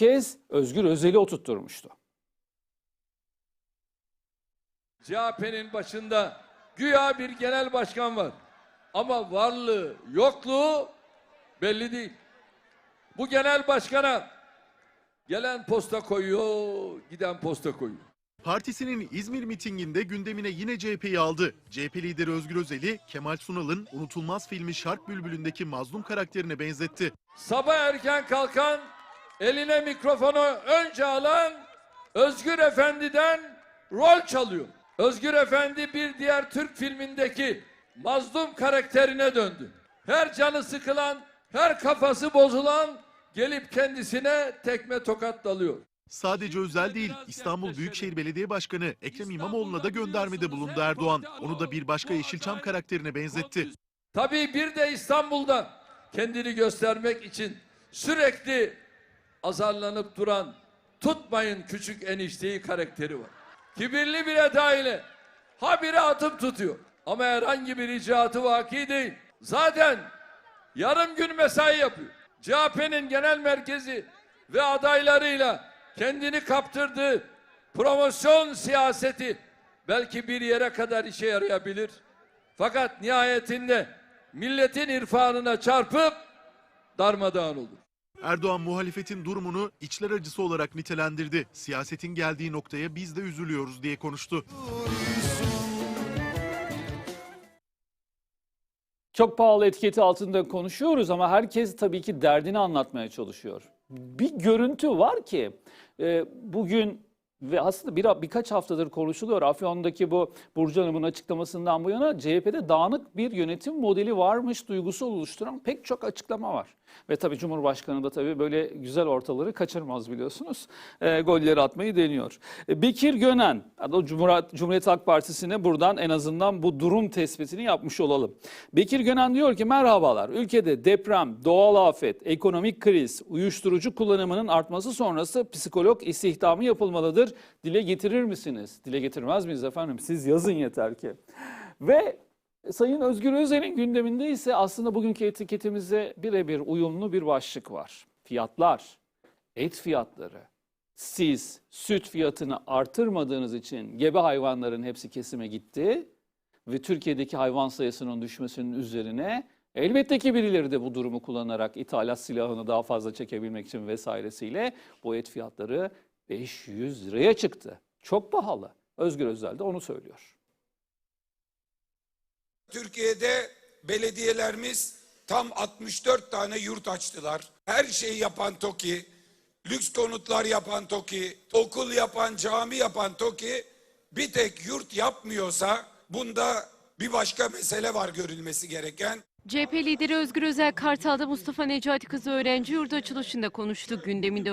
kez Özgür Özel'i oturtturmuştu. CHP'nin başında güya bir genel başkan var. Ama varlığı, yokluğu belli değil. Bu genel başkana gelen posta koyuyor, giden posta koyuyor. Partisinin İzmir mitinginde gündemine yine CHP'yi aldı. CHP lideri Özgür Özel'i Kemal Sunal'ın unutulmaz filmi Şark Bülbülü'ndeki mazlum karakterine benzetti. Sabah erken kalkan, eline mikrofonu önce alan Özgür Efendi'den rol çalıyor. Özgür Efendi bir diğer Türk filmindeki mazlum karakterine döndü. Her canı sıkılan, her kafası bozulan gelip kendisine tekme tokat dalıyor. Sadece Özel değil, İstanbul Büyükşehir Belediye Başkanı Ekrem İmamoğlu'na da göndermede bulundu Erdoğan. Onu da bir başka Yeşilçam karakterine benzetti. Tabii bir de İstanbul'da kendini göstermek için sürekli azarlanıp duran tutmayın küçük enişteyi karakteri var. Kibirli bir edayla habire atıp tutuyor. Ama herhangi bir icraatı vaki değil. Zaten yarım gün mesai yapıyor. CHP'nin genel merkezi ve adaylarıyla kendini kaptırdığı promosyon siyaseti belki bir yere kadar işe yarayabilir. Fakat nihayetinde milletin irfanına çarpıp darmadağın olur. Erdoğan muhalefetin durumunu içler acısı olarak nitelendirdi. Siyasetin geldiği noktaya biz de üzülüyoruz diye konuştu. Çok pahalı etiketi altında konuşuyoruz ama herkes tabii ki derdini anlatmaya çalışıyor. Bir görüntü var ki e, bugün ve aslında bir, birkaç haftadır konuşuluyor. Afyon'daki bu Burcu Hanım'ın açıklamasından bu yana CHP'de dağınık bir yönetim modeli varmış duygusu oluşturan pek çok açıklama var. Ve tabii Cumhurbaşkanı da tabii böyle güzel ortaları kaçırmaz biliyorsunuz. E, golleri atmayı deniyor. E, Bekir Gönen, Cumhuriyet, Cumhuriyet Halk Partisi'ne buradan en azından bu durum tespitini yapmış olalım. Bekir Gönen diyor ki merhabalar ülkede deprem, doğal afet, ekonomik kriz, uyuşturucu kullanımının artması sonrası psikolog istihdamı yapılmalıdır. Dile getirir misiniz? Dile getirmez miyiz efendim? Siz yazın yeter ki. Ve Sayın Özgür Özel'in gündeminde ise aslında bugünkü etiketimize birebir uyumlu bir başlık var. Fiyatlar, et fiyatları. Siz süt fiyatını artırmadığınız için gebe hayvanların hepsi kesime gitti ve Türkiye'deki hayvan sayısının düşmesinin üzerine elbette ki birileri de bu durumu kullanarak ithalat silahını daha fazla çekebilmek için vesairesiyle bu et fiyatları 500 liraya çıktı. Çok pahalı. Özgür Özel de onu söylüyor. Türkiye'de belediyelerimiz tam 64 tane yurt açtılar. Her şeyi yapan TOKİ, lüks konutlar yapan TOKİ, okul yapan, cami yapan TOKİ bir tek yurt yapmıyorsa bunda bir başka mesele var görülmesi gereken. CHP lideri Özgür Özel Kartal'da Mustafa Necati Kızı öğrenci yurdu açılışında konuştu. Gündeminde